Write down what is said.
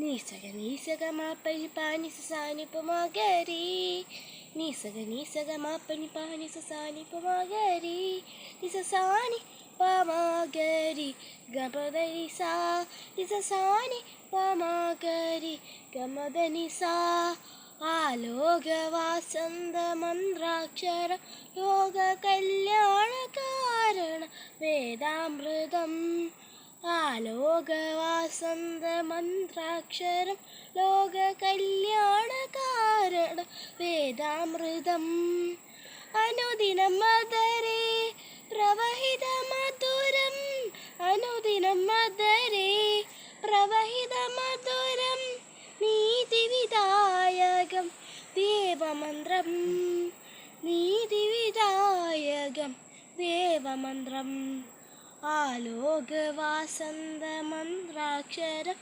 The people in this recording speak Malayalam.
നീസക നീസക മാപ്പനി പാനി സസാനി പുമകരി നിസസാനി പമകരി ഗപദനി സാ നിസസാനി പമകരി ഗമദനി സാ ആലോകവാസന്ത മന്ത്രാക്ഷര ലോക കല്യാണ കാരണ വേദാമൃതം. ആലോകവാസന്ത മന്ത്രാക്ഷരം ലോക കല്യാണ കാരണ വേദാമൃതം. അനുദിനം മദരേ പ്രവഹിത മധുരം അനുദിനം മദരേ പ്രവഹിത മധുരം നീതിവിധായകം ദേവമന്ത്രം. നീതിവിധായകം ദേവമന്ത്രം. ആലോകവാസന്ത മന്ത്രാക്ഷരം